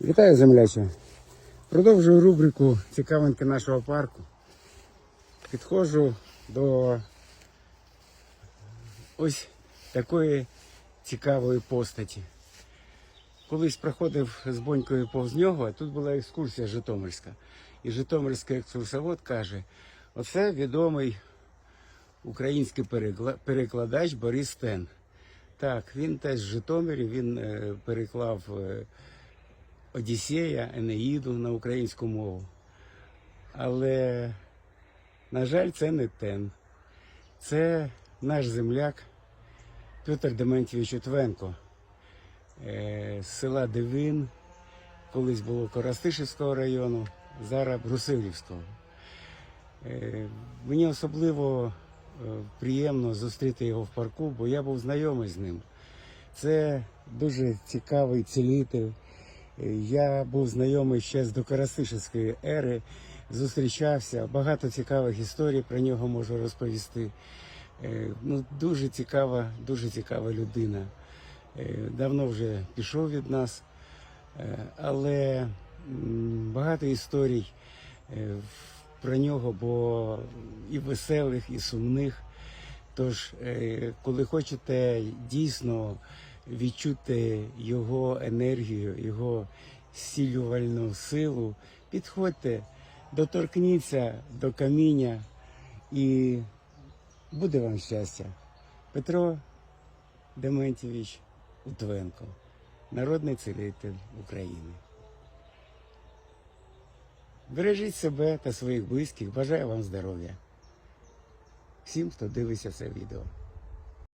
Вітаю, земляче. Продовжую рубрику Цікавинки нашого парку. Підходжу до ось такої цікавої постаті. Колись проходив з бонькою повз нього, а тут була екскурсія Житомирська. І Житомирський екскурсовод каже: оце відомий український перекладач Борис Тен. Так, він теж з Житомирі, він е, переклав е, Одіссея, Енеїду на українську мову. Але, на жаль, це не Тен. Це наш земляк Петр Дементьович Утвенко е, з села Девин, колись було Коростишівського району, зараз Брусилівського. Е, Мені особливо е, приємно зустріти його в парку, бо я був знайомий з ним. Це дуже цікавий цілитель. Я був знайомий ще з докоростишівської ери, зустрічався. Багато цікавих історій про нього можу розповісти. Е, Ну, дуже цікава, дуже цікава людина. Е, Давно вже пішов від нас, Е, але багато історій про нього, бо і веселих, і сумних. Тож, коли хочете дійсно відчути його енергію, його зцілювальну силу, підходьте, доторкніться до каміння і буде вам щастя. Петро Дементьєвич Утвенко, народний цілитель України. Бережіть себе та своїх близьких. Бажаю вам здоров'я. Всім, хто дивиться це відео.